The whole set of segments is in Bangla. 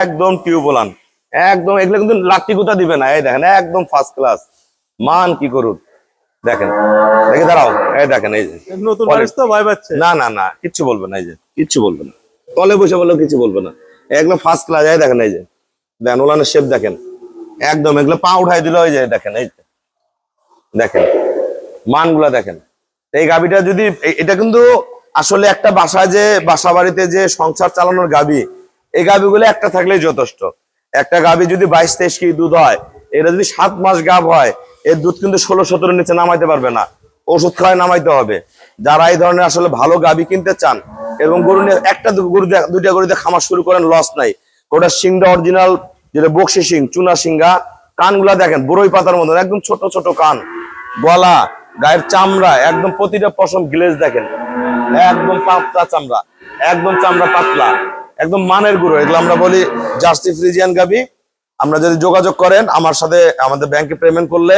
একদম টিউবওলান একদম এগুলো কিন্তু লাঠি গুতা দিবে না। এই দেখেন একদম ফার্স্ট ক্লাস মান কি করুন? দেখেন দেখে দাঁড়াও। এই দেখেন এই যে। না না না কিচ্ছু বলবে না এই যে কিচ্ছু বলবে না। তলে বসে বললেও কিছু বলবে না। একদম ফার্স্ট ক্লাস এই দেখেন এই যে। দেখেন ওলানের শেপ দেখেন। একদম এগুলো পা উঠাই দিল ওই যে দেখেন এই যে। দেখেন মানগুলা দেখেন। এই গাবিটা যদি এটা কিন্তু আসলে একটা বাসায় যে বাসা বাড়িতে যে সংসার চালানোর গাবি এই গাবিগুলো একটা থাকলেই যথেষ্ট। একটা গাবি যদি বাইশ, তেইশ কেজি দুধ হয়, এটা যদি সাত মাস গাব হয়, এর দুধ কিন্তু ষোলো সতেরো নিচে নামাইতে পারবে না। ওষুধ খাওয়ায় নামাইতে হবে। যারা এই ধরনের আসলে ভালো গাবি কিনতে চান এবং গরু নিয়ে একটা গরু দুইটা গরু দিয়ে খামার শুরু করেন লস নাই। ওটা সিংটা অরিজিনাল যেটা বক্সি সিং, চুনা সিংহা কানগুলা দেখেন, বড়ই পাতার মতন, একদম ছোট ছোট কান। গলা, গায়ের চামড়া, একদম প্রতিটা পশম গ্লেজ দেখেন। একদম পাতলা চামড়া, একদম চামড়া পাতলা। একদম মানের গুরু এগুলো আমরা বলি জার্সি ফ্রিজিয়ান গাবি আমরা যদি যোগাযোগ করেন আমার সাথে আমাদের ব্যাংকে পেমেন্ট করলে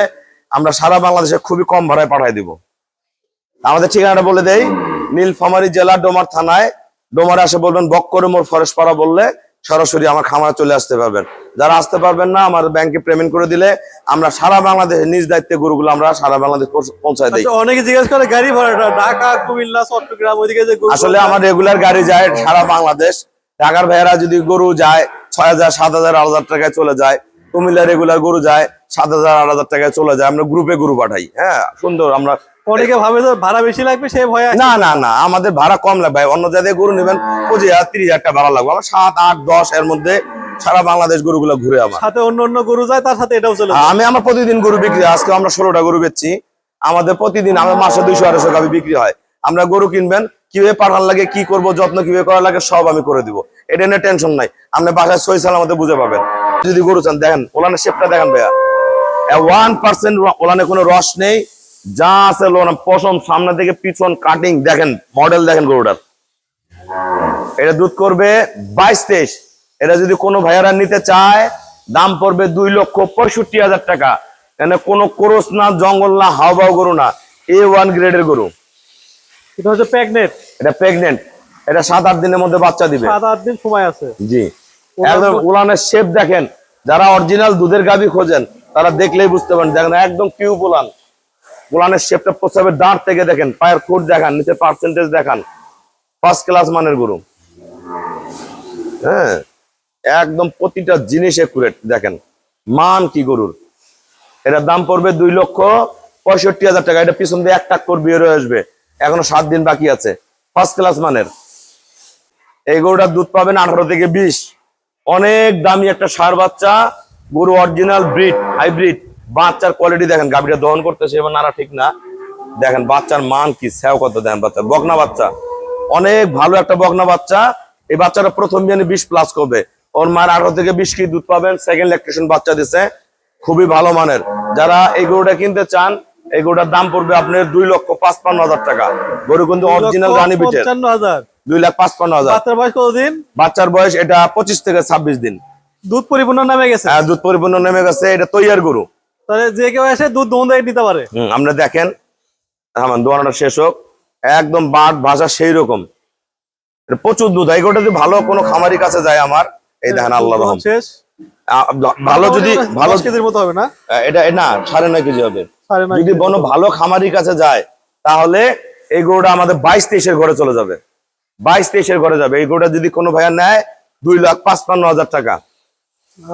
আমরা সারা বাংলাদেশে খুবই কম ভাড়ায় পাঠাই দিব। আমাদের ঠিকানাটা বলে দেই নীলফামারী জেলা ডোমার থানায়। ডোমারে আসে বলবেন বক্করে মোর ফরেস্ট পাড়া বললে সরাসরি আমার খামারে চলে আসতে পারবেন। যারা আসতে পারবেন না আমার ব্যাংকে পেমেন্ট করে দিলে আমরা সারা বাংলাদেশে নিজ দায়িত্বে গরুগুলো আমরা সারা বাংলাদেশ পৌঁছ- পৌঁছায় দিই। আচ্ছা, অনেকে জিজ্ঞেস করে গাড়ি ভাড়াটা ঢাকা কুমিল্লা চট্টগ্রাম ওইদিকে আসলে আমার রেগুলার গাড়ি যায় সারা বাংলাদেশ। ঢাকার ভাইয়েরা যদি গরু যায় ছয় হাজার সাত হাজার আট হাজার টাকায় চলে যায় কুমিল্লা রেগুলার গরু যায় সাত হাজার আট হাজার টাকায় চলে যায় আমরা গ্রুপে গরু পাঠাই। হ্যাঁ সুন্দর আমরা অনেকে ভাবে যে ভাড়া বেশি লাগবে সে ভয়ে। না না না আমাদের ভাড়া কম লাগবে অন্য জায়গায় গরু নেবেন পঁচিশ হাজার তিরিশ হাজার টাকা ভাড়া লাগবে। আমার সাত আট দশ এর মধ্যে সারা বাংলাদেশ গরুগুলো ঘুরে আমার। সাথে অন্য অন্য গরু যায় তার সাথে এটাও চলে আমি আমার প্রতিদিন গরু বিক্রি। আজকে আমরা ষোলোটা গরু বেচছি। আমাদের প্রতিদিন আমার মাসে দুইশো আড়াইশো গাভি বিক্রি হয়। আমরা গরু কিনবেন কীভাবে পাঠান লাগে কি করব যত্ন কীভাবে করা লাগে সব আমি করে দিব। এটা নিয়ে টেনশন নাই। আপনি বাসায় সই সালামতে বুঝে পাবেন। যদি গরু চান দেখেন ওলানের শেপটা দেখেন ভাইয়া। ওয়ান পার্সেন্ট ওলানে কোনো রস নেই। যা আছে লোন পশম সামনে থেকে পিছন কাটিং দেখেন মডেল দেখেন গরুটার। এটা দুধ করবে বাইশ তেইশ। এটা যদি কোনো ভাইয়ারা নিতে চায় দাম পড়বে দুই লক্ষ পঁয়ষট্টি হাজার টাকা। এখানে কোনো ক্রোস না জঙ্গল না হাওয়াও গরু না। এ ওয়ান গ্রেডের গরু। এটা হচ্ছে প্রেগনেন্ট এটা প্রেগনেন্ট এটা সাত আট দিনের মধ্যে বাচ্চা দিবে। সাত আট দিন সময় আছে। জি। একদম উলানের শেপ দেখেন যারা অরিজিনাল দুধের গাবি খোঁজেন তারা দেখলেই বুঝতে পারেন। দেখেন একদম কিউ উলান। উলানের শেপটা প্রস্তাবের দাঁড় থেকে দেখেন পায়ের ফুট দেখান নিচে পার্সেন্টেজ দেখান। ফার্স্ট ক্লাস মানের গরু। হ্যাঁ একদম প্রতিটা জিনিস একুরেট দেখেন। মান কি গরুর? এটার দাম পড়বে দুই লক্ষ পঁয়ষট্টি হাজার টাকা। এটা পিছন দিয়ে এক টাক করে বের হয়ে আসবে। এখনও সাত দিন বাকি আছে। ফার্স্ট ক্লাস মানের। এই গরুটার দুধ পাবেন আঠারো থেকে বিশ। অনেক দামি একটা সার বাচ্চা গরু অরিজিনাল ব্রিড হাইব্রিড বাচ্চার কোয়ালিটি দেখেন গাভীটা দহন করতেছে এবার নারা ঠিক না। দেখেন বাচ্চার মান কি স্যাও কত দেখেন বাচ্চা। বকনা বাচ্চা। অনেক ভালো একটা বকনা বাচ্চা। এই বাচ্চাটা প্রথম বিয়ানে বিশ প্লাস করবে। ওর মায়ের আঠারো থেকে বিশ কেজি দুধ পাবেন? সেকেন্ড ল্যাকটেশন বাচ্চা দিছে। খুবই ভালো মানের। যারা এই গরুটা কিনতে চান এই গরুটার দাম পড়বে আপনার দুই লক্ষ পাঁচপান্ন হাজার টাকা। গরু কিন্তু অরিজিনাল রানী হাজার। দুই লাখ পাঁচপান্ন হাজার। বাচ্চার বয়স কতদিন? বাচ্চার বয়স এটা পঁচিশ থেকে ছাব্বিশ দিন। দুধ পরিপূর্ণ নামে গেছে? হ্যাঁ, দুধ পরিপূর্ণ নেমে গেছে এটা তৈয়ার গরু। তাহলে যে কেউ এসে দুধ দোন দিয়ে নিতে পারে। আমরা দেখেন আমার দোয়ানোটা শেষ হোক একদম বাট ভাষা সেই রকম। প্রচুর দুধ হয়। এই গরুটা যদি ভালো কোনো খামারি কাছে যায় আমার এই দেখেন আল্লাহ রহম। শেষ। ভালো যদি ভালো কেজির মতো হবে না? এটা না সাড়ে নয় কেজি হবে। যদি। কোনো ভালো খামারির কাছে যায় তাহলে এই গরুটা আমাদের বাইশ তেইশের ঘরে চলে যাবে। বাইশ তেইশের ঘরে যাবে। এই গরুটা যদি কোনো ভাইয়া নেয় দুই লাখ পাঁচপান্ন হাজার টাকা।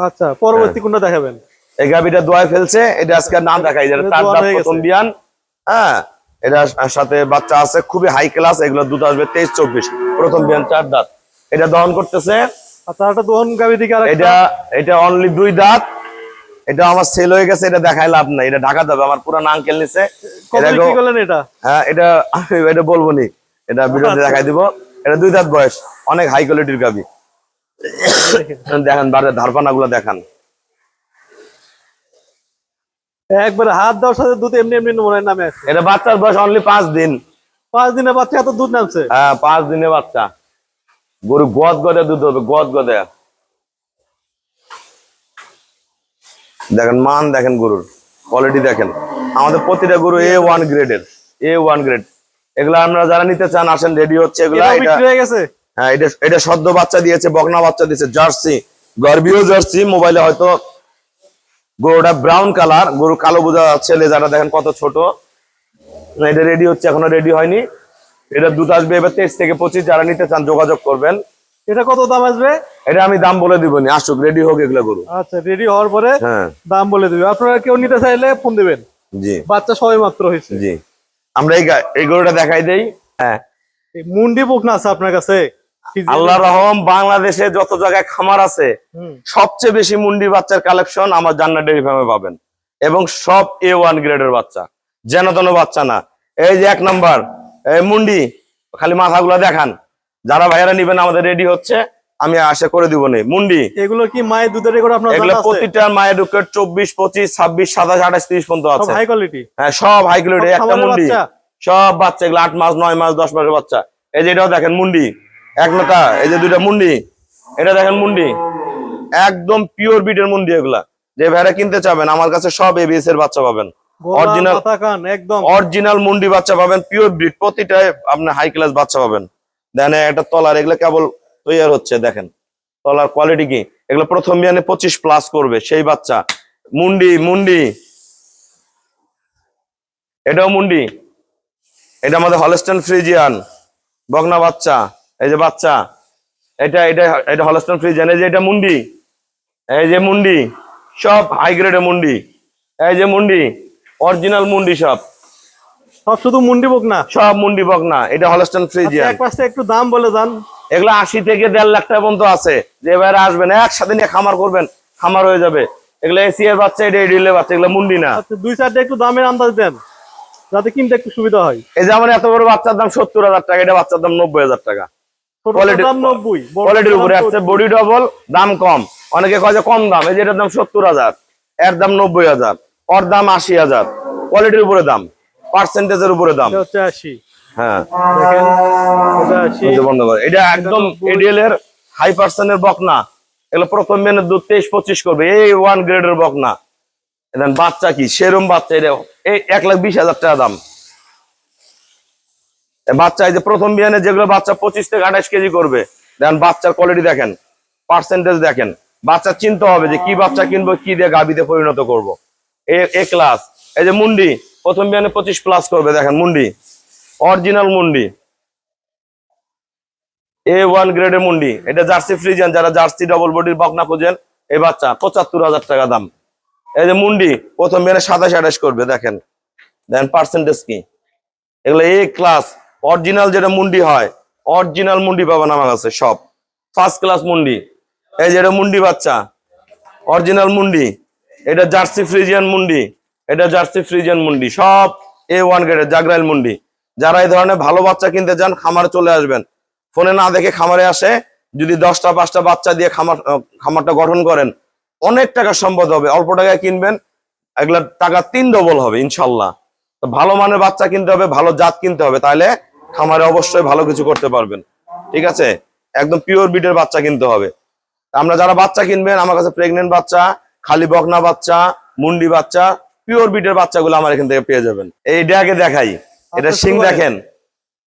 আচ্ছা হ্যাঁ। পরবর্তী কোনটা দেখাবেন? এই গাভিটা দোয়ায় ফেলছে এটা আজকে নাম যাবে এটা তার দোয়া হয়ে প্রথম বিয়ান। হ্যাঁ এটা সাথে বাচ্চা আছে খুবই হাই ক্লাস এগুলো দুধ আসবে তেইশ চব্বিশ। প্রথম বিয়ান চার দাঁত। এটা দহন করতেছে। আচ্ছা একটা দোহন গাবি দিকে আর এটা এটা অনলি দুই দাঁত। এটা আমার সেল হয়ে গেছে এটা দেখাই লাভ নাই। এটা ঢাকা যাবে আমার পুরো আঙ্কেল নিছে। এটা বিক্রি করলেন এটা? হ্যাঁ এটা আমি এটা বলব নি। এটা ভিডিওতে দেখাই দিব। এটা দুই দাঁত বয়স অনেক হাই কোয়ালিটির গাবি। দেখেন বারে ধারপানা গুলো দেখান। একবারে হাত দেওয়ার সাথে দুধ এমনি এমনি মনে নামে এটা বাচ্চার বয়স অনলি পাঁচ দিন। পাঁচ দিনে বাচ্চা এত দুধ নামছে? হ্যাঁ পাঁচ দিনে বাচ্চা। গরু গদ গদে দুধ হবে গদ গদে। দেখেন মান দেখেন গরুর। কোয়ালিটি দেখেন। আমাদের প্রতিটা গরু এ ওয়ান গ্রেডের এ ওয়ান গ্রেড এগুলা আপনারা যারা নিতে চান আসেন রেডি হচ্ছে এগুলা। হ্যাঁ এটা এটা সদ্য বাচ্চা দিয়েছে বকনা বাচ্চা দিয়েছে জার্সি। গর্বিও জার্সি মোবাইলে হয়তো গরুটা ব্রাউন কালার গরু কালো বোঝা যাচ্ছে লেজারটা দেখেন কত ছোট। এটা রেডি হচ্ছে এখনও রেডি হয়নি। এটা দুধ আসবে এবার তেইশ থেকে পঁচিশ যারা নিতে চান যোগাযোগ করবেন। এটা কত দাম আসবে? এটা আমি দাম বলে দিব নি আসুক রেডি হোক এগুলো গরু। আচ্ছা রেডি হওয়ার পরে হ্যাঁ। দাম বলে দিবে। আপনারা কেউ নিতে চাইলে ফোন দিবেন। জি। বাচ্চা সবাই মাত্র হয়েছে। জি। আমরা এই এই গরুটা দেখাই দেই। হ্যাঁ। মুন্ডি বকনা আছে আপনার কাছে? আল্লাহ রহম বাংলাদেশে যত জায়গায় খামার আছে সবচেয়ে বেশি মুন্ডি বাচ্চার কালেকশন আমার জান্নাত ডেয়ারি ফার্মে পাবেন। এবং সব এ ওয়ান গ্রেডের বাচ্চা। যেন তেন বাচ্চা না। এই যে এক নাম্বার এই মুন্ডি খালি মাথাগুলো দেখান। যারা ভাইয়ারা নিবেন আমাদের রেডি হচ্ছে। আমি আশা করে দিব নি। মুন্ডি এগুলো কি মায়ের দুধের রেকর্ড আপনার এগুলো প্রতিটা মায়ের উইকেট চব্বিশ পঁচিশ ছাব্বিশ সাতাশ আঠাশ তিরিশ পর্যন্ত সব আছে। হাই কোয়ালিটি হ্যাঁ সব হাই সব একটা মুন্ডি। সব বাচ্চা এগুলো আট মাস নয় মাস দশ মাসের বাচ্চা। এই যে এটাও দেখেন মুন্ডি এক নটা এই যে দুইটা মুন্ডি। এটা দেখেন মুন্ডি একদম পিওর বিটের মুন্ডি এগুলা। যে ভেড়া কিনতে চাবেন আমার কাছে সব এবিএস এর বাচ্চা পাবেন। অরিজিনাল একদম। অরিজিনাল মুন্ডি বাচ্চা পাবেন পিওর ব্রিড প্রতিটায় আপনি হাই ক্লাস বাচ্চা পাবেন। দেখেন একটা তলার এগুলো কেবল তৈরি হচ্ছে দেখেন তলার কোয়ালিটি কি? এগুলো প্রথম বিয়ানে পঁচিশ প্লাস করবে সেই বাচ্চা। মুন্ডি মুন্ডি। এটাও মুন্ডি। এটা আমাদের হলস্টন ফ্রিজিয়ান বগনা বাচ্চা। এই যে বাচ্চা এটা এটা এটা হলস্টন ফ্রিজিয়ান এই যে এটা মুন্ডি। এই যে মুন্ডি সব হাই গ্রেডের মুন্ডি। এই যে মুন্ডি অরিজিনাল মুন্ডি সব। সব শুধু মুন্ডি বকনা সব মুন্ডি বকনা এটা হলস্টন আচ্ছা, ফ্রিজিয়ান এক পাশে একটু দাম বলে যান। এগুলো আশি থেকে দেড় লাখ টাকা পর্যন্ত আছে। যে এবারে আসবেন একসাথে নিয়ে খামার করবেন খামার হয়ে যাবে। এগুলো এসি এর বাচ্চা এটা এডিলের বাচ্চা এগুলো মুন্ডি না। আচ্ছা দুই চারটে একটু দামের আন্দাজ দেন যাতে কিনতে একটু সুবিধা হয়। এই যে আমার এত বড় বাচ্চার দাম সত্তর হাজার টাকা এটা বাচ্চার দাম নব্বই হাজার টাকা। ছোটটার Quality- দাম নব্বই বড়টার কোয়ালিটির উপরে আসছে বডি ডবল দাম কম। অনেকে কয় যে কম দাম এই যে এটার দাম সত্তর হাজার এর দাম নব্বই হাজার ওর দাম আশি হাজার। কোয়ালিটির উপরে দাম পার্সেন্টেজের উপরে দাম। হচ্ছে আশি। হ্যাঁ। দেখেন এটা আশি বুঝতে বন্ধ করে এটা একদম এডিএল এর হাই পার্সেন্টের বকনা। এগুলো প্রথম মেনের দুধ তেইশ পঁচিশ করবে। এই ওয়ান গ্রেডের বকনা। দেন বাচ্চা কি? সেরম বাচ্চা। এটা এই এক লাখ বিশ হাজার টাকা দাম। বাচ্চা এই যে প্রথম বিয়ানে যেগুলো বাচ্চা পঁচিশ থেকে আঠাশ কেজি করবে দেন বাচ্চার কোয়ালিটি দেখেন পার্সেন্টেজ দেখেন। বাচ্চা চিনতে হবে যে কি বাচ্চা কিনবো কি দিয়ে গাবিতে পরিণত করব। এ ক্লাস এই যে মুন্ডি প্রথম বিয়ানে পঁচিশ প্লাস করবে দেখেন মুন্ডি। অরিজিনাল মুন্ডি। এ ওয়ান গ্রেডের মুন্ডি। এটা জার্সি ফ্রিজিয়ান, যারা জার্সি ডবল বডির বকনা খুঁজেন, এই বাচ্চা পঁচাত্তর হাজার টাকা দাম। এই যে মুন্ডি, প্রথম বেড়ে সাতাশ আঠাশ করবে, দেখেন। দেন পার্সেন্টেজ কি? এগুলো এ ক্লাস অরিজিনাল যেটা মুন্ডি হয় অরিজিনাল মুন্ডি পাবেন আমার কাছে, সব। ফার্স্ট ক্লাস মুন্ডি। এই যে এটা মুন্ডি বাচ্চা অরিজিনাল মুন্ডি। এটা জার্সি ফ্রিজিয়ান মুন্ডি। এটা জার্সি ফ্রিজিয়ান মুন্ডি, সব এ ওয়ান গ্রেডের জাগরাইল মুন্ডি। যারা এই ধরনের ভালো বাচ্চা কিনতে চান, খামারে চলে আসবেন। ফোনে না দেখে খামারে আসে, যদি দশটা, পাঁচটা বাচ্চা দিয়ে খামার খামারটা গঠন করেন, অনেক টাকা সম্পদ হবে। অল্প টাকায় কিনবেন এগুলা টাকা তিন ডবল হবে, ইনশাল্লাহ। ভালো মানের বাচ্চা কিনতে হবে, ভালো জাত কিনতে হবে, তাহলে খামারে অবশ্যই ভালো কিছু করতে পারবেন। ঠিক আছে? একদম পিওর বিটের বাচ্চা কিনতে হবে। আমরা যারা বাচ্চা কিনবেন, আমার কাছে প্রেগনেন্ট বাচ্চা, খালি বকনা বাচ্চা, মুন্ডি বাচ্চা পিওর বিটের বাচ্চাগুলো আমার এখান থেকে পেয়ে যাবেন। এই আগে দেখাই। এটা শিং দেখেন।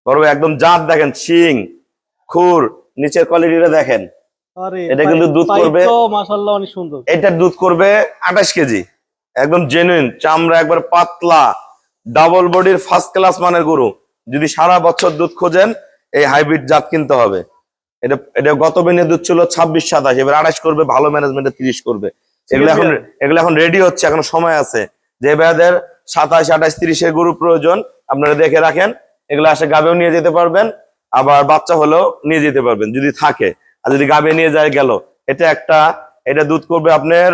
বড় একদম জাত দেখেন শিং খুর নিচের কোয়ালিটিটা দেখেন। এটা কিন্তু দুধ করবে। মাশাআল্লাহ অনেক সুন্দর। এটা দুধ করবে আঠাশ কেজি। একদম জেনুইন চামড়া একবার পাতলা ডাবল বডির ফার্স্ট ক্লাস মানের গরু। যদি সারা বছর দুধ খোঁজেন এই হাইব্রিড জাত কিনতে হবে। এটা এটা গত দিনে দুধ ছিল ছাব্বিশ সাতাশ এবার আঠাশ করবে ভালো ম্যানেজমেন্টে তিরিশ করবে। এগুলো এখন এগুলো এখন রেডি হচ্ছে এখন সময় আছে। যে ভাইয়াদের সাতাশ, আঠাশ, তিরিশের গরু প্রয়োজন, আপনারা দেখে রাখেন, এগুলো আসে গাবেও নিয়ে যেতে পারবেন, আবার বাচ্চা হলেও নিয়ে যেতে পারবেন, যদি থাকে। আর যদি গাবে নিয়ে যায় গেল, এটা একটা, এটা দুধ করবে আপনার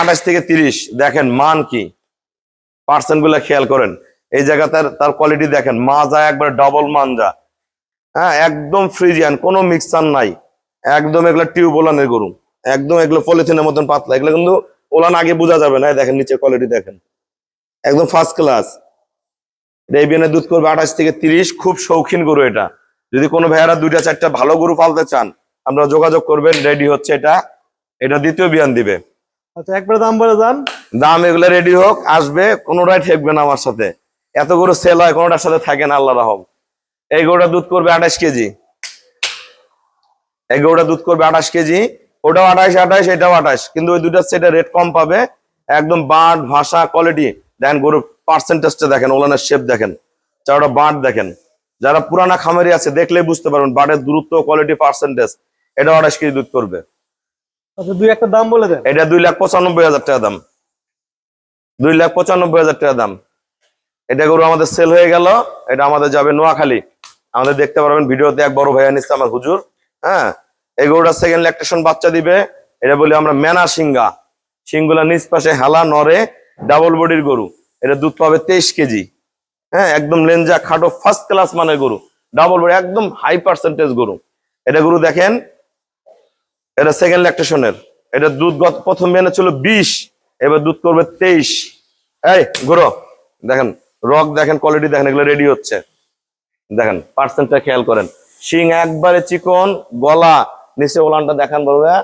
আঠাশ থেকে তিরিশ। দেখেন মান কি? পার্সেন্টগুলা খেয়াল করেন। এই জায়গা তার তার কোয়ালিটি দেখেন মা মাজা একবার ডবল মানজা। হ্যাঁ একদম ফ্রিজিয়ান, কোনো মিক্সার নাই। একদম এগুলো টিউব ওলানের গরু। একদম এগুলো পলিথিনের মতন পাতলা। এগুলো কিন্তু ওলান আগে বোঝা যাবে না দেখেন নিচে কোয়ালিটি দেখেন। একদম ফার্স্ট ক্লাস বিয়ানে দুধ করবে আঠাশ থেকে তিরিশ খুব শৌখিন গরু এটা। যদি কোনো ভাইয়ারা দুইটা চারটা ভালো গরু পালতে চান আপনারা যোগাযোগ করবেন রেডি হচ্ছে এটা। এটা দ্বিতীয় বিয়ান দিবে। আচ্ছা একবার দাম বলে যান। দাম এগুলো রেডি হোক আসবে কোনোটাই ঠেকবে না আমার সাথে। এত গরু সেল হয় কোনোটার সাথে থাকে না আল্লাহ রহম। এই গরুটা দুধ করবে আঠাশ কেজি। এই গরুটা দুধ করবে আঠাশ কেজি। ওটাও আঠাইশ আঠাইশ এটাও আঠাইশ কিন্তু ওই দুইটার সেটা রেট কম পাবে। একদম বাঁট ভাষা কোয়ালিটি দেখেন গরুর পার্সেন্টেজটা দেখেন ওলানের শেপ দেখেন। চারটা বাঁট দেখেন। যারা পুরানা খামারি আছে দেখলেই বুঝতে পারবেন বাঁটের দূরত্ব কোয়ালিটি পার্সেন্টেজ এটা আঠাশ কেজি দুধ করবে। আচ্ছা দুই একটা দাম বলে দেন। এটা দুই লাখ পঁচানব্বই হাজার টাকা দাম। দুই লাখ পঁচানব্বই হাজার টাকা দাম। এটা গরু আমাদের সেল হয়ে গেল। এটা আমাদের যাবে নোয়াখালী। আমাদের দেখতে পারবেন ভিডিওতে এক বড় ভাইয়া নিচ্ছে আমার হুজুর। হ্যাঁ? এই গরুটা সেকেন্ড ল্যাকটেশন বাচ্চা দিবে। এটা বলি আমরা মেনা সিঙ্গা সিংগুলা নিচ পাশে হেলা নরে ডাবল বডির গরু। এটা দুধ পাবে তেইশ কেজি। হ্যাঁ একদম লেঞ্জা খাটো ফার্স্ট ক্লাস মানের গরু। ডাবল বডি একদম হাই পার্সেন্টেজ গরু। এটা গরু দেখেন, এটা সেকেন্ড ল্যাকটেশনের এটা দুধ গত, প্রথম মেনে ছিল বিশ, এবার দুধ করবে তেইশ। এই গরু দেখেন রক দেখেন কোয়ালিটি দেখেন, এগুলো রেডি হচ্ছে। দেখেন পার্সেন্টটা খেয়াল করেন। শিং একবারে চিকন, গলা নিচে ওলানটা দেখেন ভাইয়া।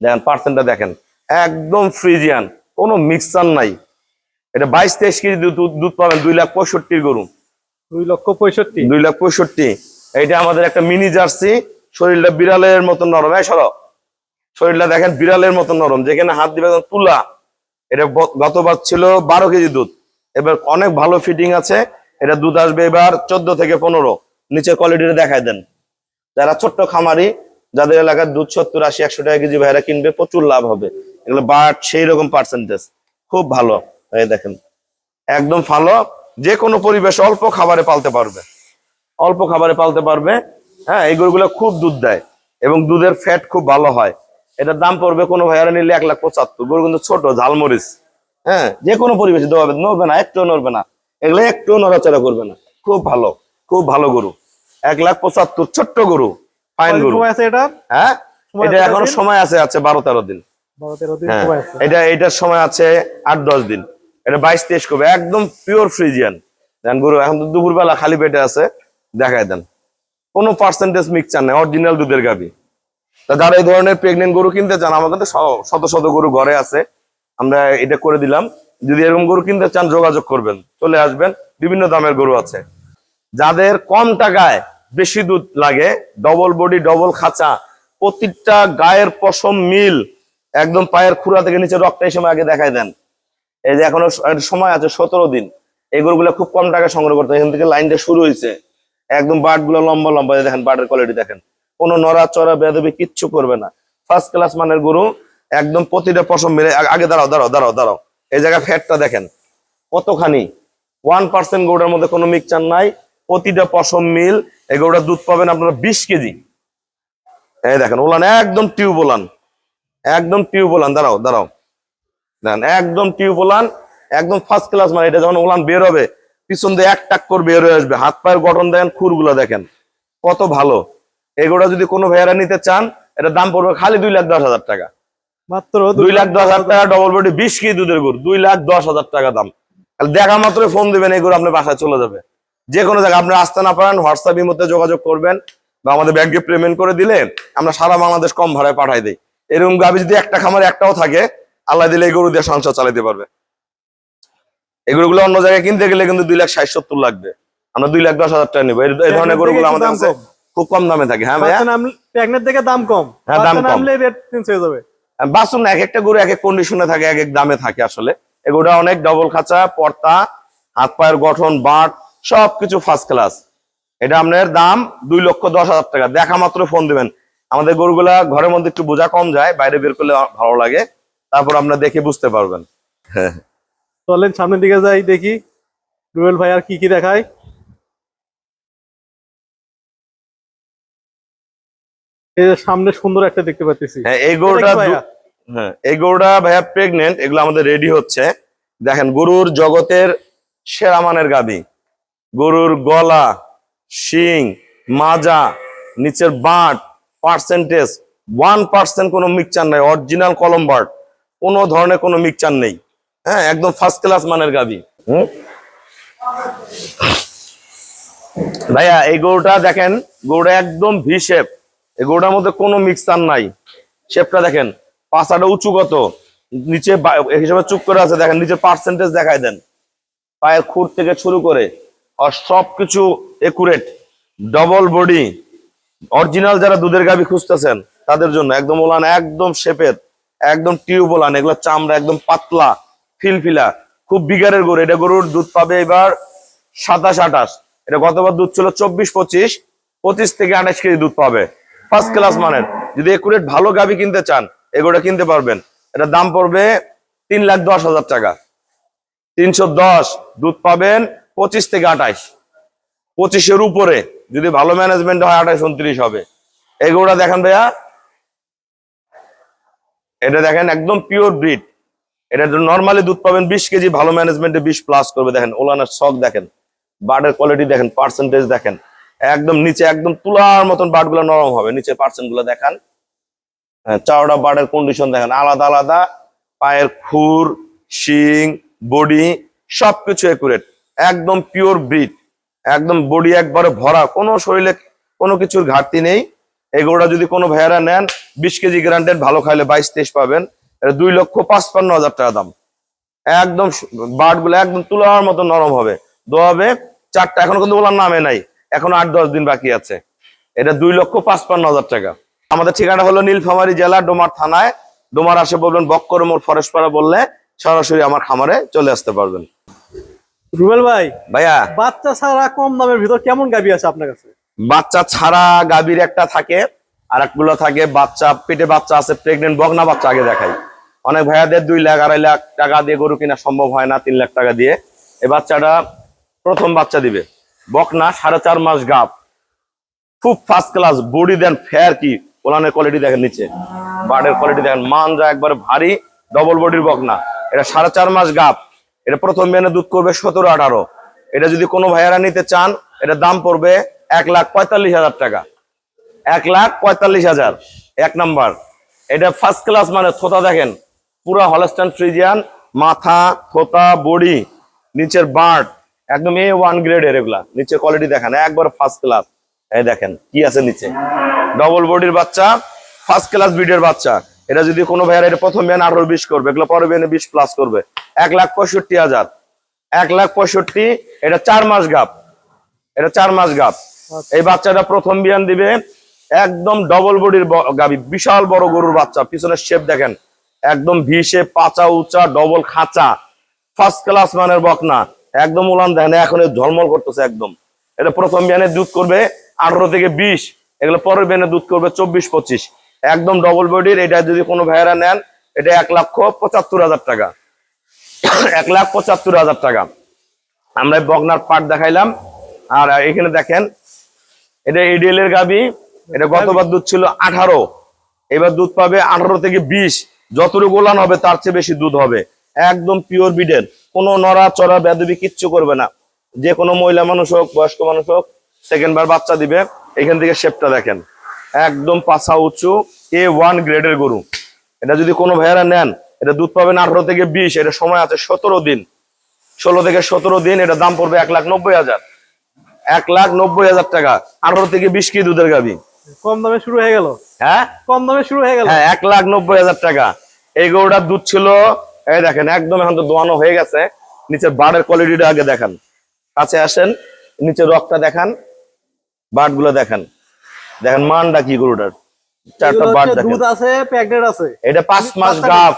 দেখেন পার্সেন্টটা দেখেন। একদম ফ্রিজিয়ান কোনো মিক্সার নাই। এটা বাইশ তেইশ কেজি দুধ পাবেন দুই লাখ পঁয়ষট্টির গরু। দুই লক্ষ পঁয়ষট্টি? দুই লাখ পঁয়ষট্টি। এটা আমাদের একটা মিনি জার্সি শরীরটা বিড়ালের মতন নরম। এই সরো শরীরটা দেখেন বিড়ালের মতন নরম। যেখানে হাত দিবে তুলা। এটা গতবার ছিল বারো কেজি দুধ। এবার অনেক ভালো ফিটিং আছে। এটা দুধ আসবে এবার চোদ্দ থেকে পনেরো। নিচের কোয়ালিটিটা দেখায় দেন। যারা ছোট্ট খামারি যাদের এলাকার দুধ সত্তর, আশি, একশো টাকা কেজি ভাইরা কিনবে, প্রচুর লাভ হবে। এগুলো বাট সেই রকম পার্সেন্টেজ খুব ভালো। এই দেখেন। একদম ভালো। যে কোনো পরিবেশ অল্প খাবারে পালতে পারবে। অল্প খাবারে পালতে পারবে। হ্যাঁ এই গরুগুলো খুব দুধ দেয় এবং দুধের ফ্যাট খুব ভালো হয়। এটার দাম পড়বে কোনো ভাইয়ারা নিলে এক লাখ পঁচাত্তর। গরু কিন্তু ছোট, ঝালমরিচ। হ্যাঁ যে কোনো পরিবেশে দেওয়া হবে। নড়বে না একটু নড়বে না। এগুলো একটু নড়াচড়া করবে না। খুব ভালো। খুব ভালো গরু। এক লাখ পঁচাত্তর, ছোট্ট গরু। ফাইন গরু। আছে এটা? হ্যাঁ? এটা এখনও সময় আছে তেরো দিন। হ্যাঁ। সময় আছে। এটা এটার সময় আছে আট দশ দিন। এটা একদম পিওর ফ্রিজিয়ান দেন গরু এখন তো দুপুরবেলা খালি পেটে আছে। দেখায় দেন। কোনো পার্সেন্টেজ মিক্সচার নেই অরিজিনাল দুধের গাবি তা যারা এই ধরনের প্রেগনেন্ট গরু কিনতে চান আমাদের তো শত শত গরু ঘরে আছে। আমরা এটা করে দিলাম। যদি এরকম গরু কিনতে চান যোগাযোগ করবেন। চলে আসবেন। বিভিন্ন দামের গরু আছে। যাদের কম টাকায় বেশি দুধ লাগে ডবল বডি ডবল খাঁচা, প্রতিটা গায়ের পশম মিল, একদম পায়ের খুঁড়া থেকে নিচে রক্ত এই সময় আগে দেখায় দেন। এই যে এখনও সময় আছে সতেরো দিন, এই খুব কম টাকা সংগ্রহ করতে এখান থেকে লাইনটা শুরু হয়েছে। একদম বাটগুলো লম্বা লম্বা দেখেন বাটের কোয়ালিটি দেখেন। কোনো নড়া চড়া বেদবি কিচ্ছু করবে না। ফার্স্ট ক্লাস মানের গরু, একদম প্রতিটা পশম মিলে আগে- আগে দাঁড়াও দাঁড়াও দাঁড়াও দাঁড়াও। এই জায়গায় ফ্যাটটা দেখেন, কতখানি? ওয়ান পার্সেন্ট গরুটার মধ্যে কোনো মিক্সচার নাই, প্রতিটা পশম মিল এই গরুটার দুধ পাবেন আপনারা বিশ কেজি। এই দেখেন ওলান একদম টিউব ওলান। একদম টিউব ওলান দাঁড়াও দাঁড়াও। দেন একদম টিউব ওলান একদম ফার্স্ট ক্লাস মানে এটা যখন ওলান বের হবে পিছন দিয়ে এক টাক করে বের হয়ে আসবে। হাত পায়ের গঠন দেখেন খুরগুলো দেখেন। কত ভালো। এগুলো যদি কোনো ভাইয়ারা নিতে চান এটা দাম পড়বে খালি দুই লাখ দশ হাজার টাকা। মাত্র দুই লাখ দশ হাজার টাকা ডবল বডি বিশ কেজি দুধের গুড় দুই লাখ দশ হাজার টাকা দাম। দেখা মাত্র ফোন দিবেন এগুলো আপনার বাসায় চলে যাবে। যে কোনো জায়গায় আপনি আসতে না পারেন হোয়াটসঅ্যাপের মধ্যে যোগাযোগ করবেন বা আমাদের ব্যাংকে পেমেন্ট করে দিলে আমরা সারা বাংলাদেশ কম ভাড়ায় পাঠাই দিই। এরকম গাবি যদি একটা খামারে একটাও থাকে আল্লাহ দিলে এই গরু দিয়ে সংসার চালাতে পারবে। এগুলো অন্য জায়গায় কিনতে গেলে কিন্তু দুই লাখ ষাট সত্তর লাগবে। আমরা দুই লাখ দশ হাজার টাকা নেব। এই- ধরনের গরুগুলো আমাদের কাছে খুব কম দামে থাকে। হ্যাঁ ভাইয়া? থেকে দাম কম। হ্যাঁ, দাম কম। রেট চেঞ্জ হয়ে যাবে। বাসুন না এক একটা গরু এক এক কন্ডিশনে থাকে এক এক দামে থাকে আসলে। এগুলো অনেক ডবল খাঁচা পর্তা হাত পায়ের গঠন বাট সবকিছু ফার্স্ট ক্লাস এটা আপনার দাম দুই লক্ষ দশ হাজার টাকা। দেখা মাত্র ফোন দিবেন। আমাদের গরুগুলা ঘরের মধ্যে একটু বোঝা কম যায় বাইরে বের করলে ভালো লাগে। তারপর আপনার দেখে বুঝতে পারবেন। হ্যাঁ। চলেন সামনের দিকে যাই দেখি। রুয়েল ভাই আর কি কি দেখায়? এই যে সামনে সুন্দর একটা দেখতে পাচ্ছি। হ্যাঁ এই গরুটা হ্যাঁ এই গরুটা ভাইয়া প্রেগনেন্ট এগুলো আমাদের রেডি হচ্ছে। দেখেন গরুর জগতের সেরা মানের গাবি। গরুর গলা, শিং, মাজা, নিচের বাট পার্সেন্টেজ ওয়ান পার্সেন্ট কোনো মিক্সচার নাই অরিজিনাল কলম বার্ড কোনো ধরনের কোনো মিক্সচার নেই। হ্যাঁ একদম ফার্স্ট ক্লাস মানের গাবি। হুম? ভাইয়া, এই গরুটা দেখেন, গরুটা একদম ভি শেপ এই গরুটার মধ্যে কোনো মিক্সার নাই। শেপটা দেখেন, পাশাটা উঁচু কত? নিচে হিসাবে চুপ করে আছে, দেখেন, নিচে পার্সেন্টেজ দেখায় দেন। পায়ের খুর থেকে শুরু করে আর সবকিছু একুরেট ডবল বডি অরিজিনাল যারা দুধের গাবি খুঁজতেছেন, তাদের জন্য একদম ওলান, একদম শেপের, একদম টিউব ওলান, এগুলো চামড়া একদম পাতলা ফিলফিলা খুব বিগারের গরু, এটা গরুর দুধ পাবে এবার সাতাশ, আঠাশ। এটা গতবার দুধ ছিল চব্বিশ, পঁচিশ পঁচিশ থেকে আঠাশ কেজি দুধ পাবে। ফার্স্ট ক্লাস মানের। যদি একুরেট ভালো গাভি কিনতে চান এগুলো কিনতে পারবেন। এটার দাম পড়বে তিন লাখ দশ হাজার টাকা। তিনশো দশ দুধ পাবেন পঁচিশ থেকে আঠাশ। পঁচিশের উপরে যদি ভালো ম্যানেজমেন্ট হয় আঠাশ উনত্রিশ হবে। এগুলোটা দেখেন ভাইয়া এটা দেখেন একদম পিওর ব্রিড এটা নর্মালি দুধ পাবেন বিশ কেজি ভালো ম্যানেজমেন্টে বিশ প্লাস করবে। দেখেন ওলানের শখ দেখেন বার্ডের কোয়ালিটি দেখেন পার্সেন্টেজ দেখেন। একদম নিচে একদম তুলার মতন বার্ডগুলো নরম হবে। নিচে পার্সেন্টগুলো দেখান। হ্যাঁ, চাওড়া বার্ডের কন্ডিশন দেখেন আলাদা আলাদা। পায়ের খুর শিং বডি সবকিছু একুরেট একদম পিওর ব্রিড একদম বডি একবারে ভরা, কোনো শরীরে কোনো কিছুর ঘাটতি নেই। এগুলোটা যদি কোনো ভাইয়ারা নেন, বিশ কেজি গ্রান্টেড ভালো খাইলে বাইশ, তেইশ পাবেন। এটা দুই লক্ষ পাঁচপান্ন হাজার টাকা দাম। একদম বার্ডগুলো একদম তুলার মতো নরম হবে। দোয়াবে চারটা এখনও কিন্তু ওলার নামে নাই। এখন আট, দশ দিন বাকি আছে। এটা দুই লক্ষ পাঁচপান্ন হাজার টাকা। আমাদের ঠিকানা হলো নীলফামারী জেলা, ডোমার থানায়। ডোমার আসে বলবেন বক্কর মোড় ফরেস্ট পাড়া বললে সরাসরি আমার খামারে চলে আসতে পারবেন। রুবেল ভাই ভাইয়া। বাচ্চা ছাড়া কম দামের ভিতর কেমন গাবি আছে আপনার কাছে? বাচ্চা ছাড়া গাভীর একটা থাকে আর একগুলো থাকে বাচ্চা পেটে বাচ্চা আছে প্রেগনেন্ট বগনা বাচ্চা আগে দেখাই। অনেক ভাইয়াদের দুই লাখ আড়াই লাখ টাকা দিয়ে গরু কিনা সম্ভব হয় না তিন লাখ টাকা দিয়ে। এই বাচ্চাটা প্রথম বাচ্চা দিবে। বকনা সাড়ে চার মাস গাপ খুব ফার্স্ট ক্লাস বডি দেন ফেয়ার কি? ওলানের কোয়ালিটি দেখেন নিচে। বার্ডের কোয়ালিটি দেখেন মানজা একবার ভারী ডবল বডির বকনা। এটা সাড়ে চার মাস গাপ এটা প্রথম মেনে দুধ করবে সতেরো, আঠারো। এটা যদি কোনো ভাইয়ারা নিতে চান, এটা দাম পড়বে এক লাখ পঁয়তাল্লিশ হাজার টাকা। এক লাখ পঁয়তাল্লিশ হাজার, এক নাম্বার। এটা ফার্স্ট ক্লাস মানে থোতা দেখেন, পুরো হলস্টান ফ্রিজিয়ান মাথা, থোতা, বডি, নিচের বার্ড একদম এ ওয়ান গ্রেডের এগুলা। নিচের কোয়ালিটি দেখেন, একবার ফার্স্ট ক্লাস এই দেখেন, কি আছে নিচে? ডবল বডির বাচ্চা ফার্স্ট ক্লাস ব্রিডের বাচ্চা। এটা যদি কোনো ভাইয়ার এটা প্রথম বিয়ান আঠারো বিশ করবে এগুলো পরে বিয়ানে বিশ প্লাস করবে। এক লাখ পঁয়ষট্টি হাজার। এক লাখ পঁয়ষট্টি এটা চার মাস গাপ এটা চার মাস গাপ এই বাচ্চাটা প্রথম বিয়ান দিবে একদম ডবল বডির গাবি বিশাল বড় গরুর বাচ্চা। পিছনের শেপ দেখেন একদম ভি শেপ পাচা উঁচা ডবল খাঁচা। ফার্স্ট ক্লাস মানের বকনা। একদম উলান দেখেন এখন ঝলমল করতেছে একদম। এটা প্রথম বিয়ানে দুধ করবে আঠারো থেকে বিশ এগুলো পরের বিয়ানে দুধ করবে চব্বিশ পঁচিশ। একদম ডবল বডির এটা যদি কোনো ভাইয়েরা নেন, এটা এক লক্ষ পঁচাত্তর হাজার টাকা। এক লাখ পঁচাত্তর হাজার টাকা। আমরা বগনার পাট দেখাইলাম। আর এখানে দেখেন, এটা এডিএল এর গাবি, এটা গতবার দুধ ছিল আঠারো। এবার দুধ পাবে আঠারো থেকে বিশ। যতটুকু গোলান হবে, তার চেয়ে বেশি দুধ হবে। একদম পিওর বিডের কোনো নড়া, চড়া, বেদবি কিচ্ছু করবে না। যে কোনো মহিলা মানুষ হোক, বয়স্ক মানুষ হোক সেকেন্ড বার বাচ্চা দিবে। এখান থেকে শেপটা দেখেন। একদম পাছা উঁচু এ ওয়ান গ্রেডের গরু। এটা যদি কোনো ভাইয়ারা নেন এটা দুধ পাবেন আঠারো থেকে বিশ এটা সময় আছে সতেরো দিন। ষোলো থেকে সতেরো দিন এটা দাম পড়বে এক লাখ নব্বই হাজার। এক লাখ নব্বই হাজার টাকা আঠারো থেকে বিশ কেজি দুধের গাবি? কম দামে শুরু হয়ে গেল। হ্যাঁ? কম দামে শুরু হয়ে গেল। হ্যাঁ এক লাখ নব্বই হাজার টাকা। এই গরুটার দুধ ছিল এই দেখেন একদম এখন তো দোয়ানো হয়ে গেছে। নিচের বাড়ের কোয়ালিটিটা আগে দেখান। কাছে আসেন নিচে রকটা দেখান বাটগুলো দেখান। দেখেন মানটা কি গরুটার? চারটা বাট দেখেন। দুধ আছে প্যাকেট আছে। এটা পাঁচ মাস গাপ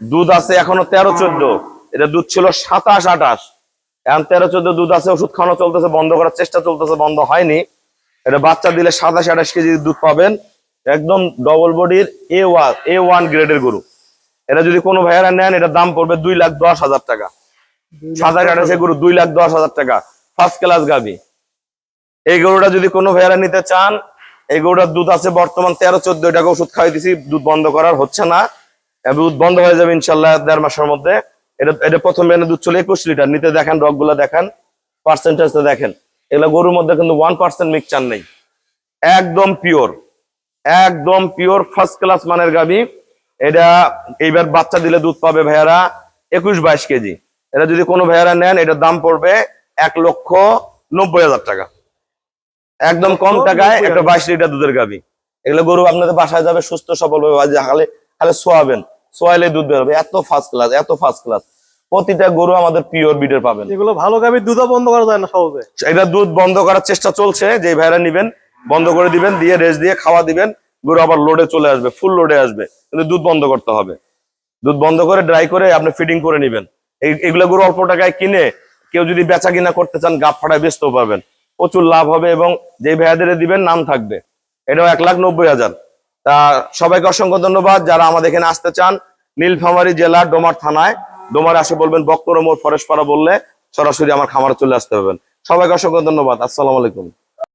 দুধ আছে এখনও তেরো চোদ্দ। এটা দুধ ছিল সাতাশ আঠাশ। এখন তেরো চোদ্দ দুধ আছে ওষুধ খাওয়ানো চলতেছে বন্ধ করার চেষ্টা চলতেছে বন্ধ হয়নি। এটা বাচ্চা দিলে সাতাশ আঠাশ কেজি দুধ পাবেন। একদম ডবল বডির এ ওয়ান এ ওয়ান গ্রেডের গরু। এটা যদি কোনো ভাইয়ারা নেন এটা দাম পড়বে দুই লাখ দশ হাজার টাকা। সাতাশ আঠাশে গরু দুই লাখ দশ হাজার টাকা। ফার্স্ট ক্লাস গাবি। এই গরুটা যদি কোনো ভাইয়ারা নিতে চান, এই গরুটার দুধ আছে বর্তমান তেরো, চোদ্দ টাকা ওষুধ খাওয়াই দিছি, দুধ বন্ধ করার হচ্ছে না। দুধ বন্ধ হয়ে যাবে ইনশাল্লাহ দেড় মাসের মধ্যে। এটা এটা প্রথম বেনে দুধ ছিল একুশ লিটার। নিতে দেখেন রকগুলো দেখেন পার্সেন্টেজটা দেখেন। এগুলো গরুর মধ্যে কিন্তু ওয়ান পার্সেন্ট মিক্সচার নেই। একদম পিওর একদম পিওর ফার্স্ট ক্লাস মানের গাবি। এটা এইবার বাচ্চা দিলে দুধ পাবে ভাইয়ারা একুশ, বাইশ কেজি। এটা যদি কোনো ভাইয়ারা নেন, এটার দাম পড়বে এক লক্ষ নব্বই হাজার টাকা। একদম কম টাকায় একটা বাইশ লিটার দুধের গাবি এগুলো গরু আপনাদের বাসায় যাবে সুস্থ সবল ভাবে খালে সোয়াবেন সোয়াইলে দুধ বেরোবে এত ফার্স্ট ক্লাস এত ফার্স্ট ক্লাস প্রতিটা গরু আমাদের পিওর বিডের পাবেন। এগুলো ভালো গাবির দুধও বন্ধ করা যায় না সহজে। এটা দুধ বন্ধ করার চেষ্টা চলছে। যে ভাইরা নিবেন বন্ধ করে দিবেন দিয়ে রেস্ট দিয়ে খাওয়া দিবেন। গরু আবার লোডে চলে আসবে ফুল লোডে আসবে। কিন্তু দুধ বন্ধ করতে হবে। দুধ বন্ধ করে ড্রাই করে আপনি ফিডিং করে নেবেন। এই এগুলো গরু অল্প টাকায় কিনে কেউ যদি বেচা কিনা করতে চান গাপ ফাটায় বেচতেও পারবেন প্রচুর লাভ হবে এবং যে ভাইয়াদের দিবেন নাম থাকবে। এটাও এক লাখ নব্বই হাজার। তা সবাইকে অসংখ্য ধন্যবাদ। যারা আমাদের এখানে আসতে চান, নীলফামারী জেলার ডোমার থানায়, ডোমার আসে বলবেন বক্তর মোড় ফরেশপাড়া বললে সরাসরি আমার খামারে চলে আসতে পারবেন সবাইকে অসংখ্য ধন্যবাদ। আসসালামু আলাইকুম।